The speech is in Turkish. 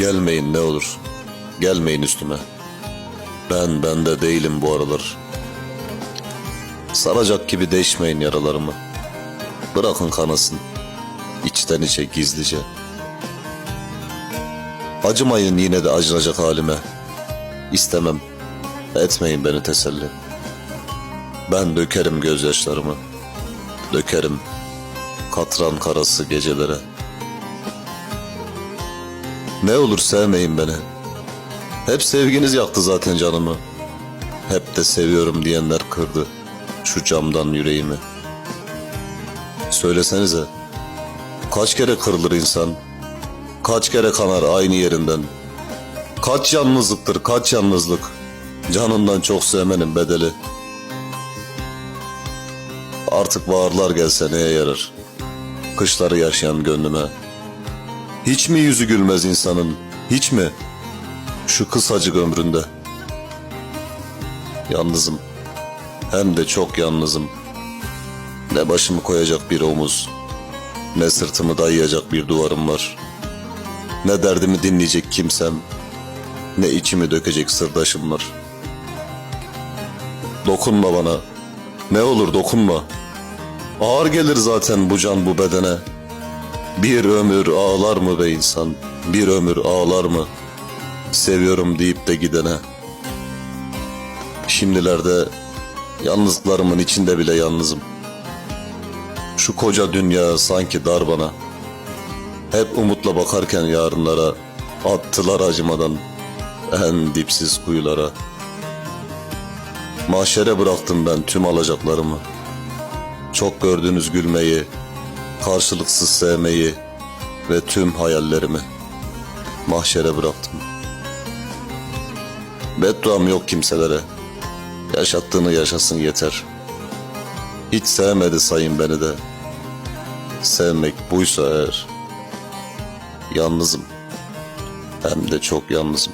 Gelmeyin ne olur. Gelmeyin üstüme. Ben bende değilim bu aralar. Saracak gibi deşmeyin yaralarımı. Bırakın kanasın. İçten içe gizlice. Acımayın yine de acınacak halime. İstemem. Etmeyin beni teselli. Ben dökerim gözyaşlarımı. Dökerim katran karası gecelere. Ne olur sevmeyin beni. Hep sevginiz yaktı zaten canımı. Hep de seviyorum diyenler kırdı şu camdan yüreğimi. Söylesenize, kaç kere kırılır insan? Kaç kere kanar aynı yerinden? Kaç yalnızlıktır, kaç yalnızlık? Canından çok sevmenin bedeli. Artık bağırlar gelse neye yarar? Kışları yaşayan gönlüme. Hiç mi yüzü gülmez insanın? Hiç mi? Şu kısacık ömründe. Yalnızım. Hem de çok yalnızım. Ne başımı koyacak bir omuz, ne sırtımı dayayacak bir duvarım var. Ne derdimi dinleyecek kimsem, ne içimi dökecek sırdaşım var. Dokunma bana, ne olur dokunma. Ağır gelir zaten bu can bu bedene. Bir ömür ağlar mı be insan, bir ömür ağlar mı? Seviyorum deyip de gidene. Şimdilerde yalnızlıklarımın içinde bile yalnızım. Şu koca dünya sanki dar bana. Hep umutla bakarken yarınlara attılar acımadan en dipsiz kuyulara. Mahşere bıraktım ben tüm alacaklarımı. Çok gördünüz gülmeyi, karşılıksız sevmeyi ve tüm hayallerimi mahşere bıraktım. Bedduam yok kimselere. Yaşattığını yaşasın yeter. Hiç sevmedi sayın beni de. Sevmek buysa eğer. Yalnızım. Hem de çok yalnızım.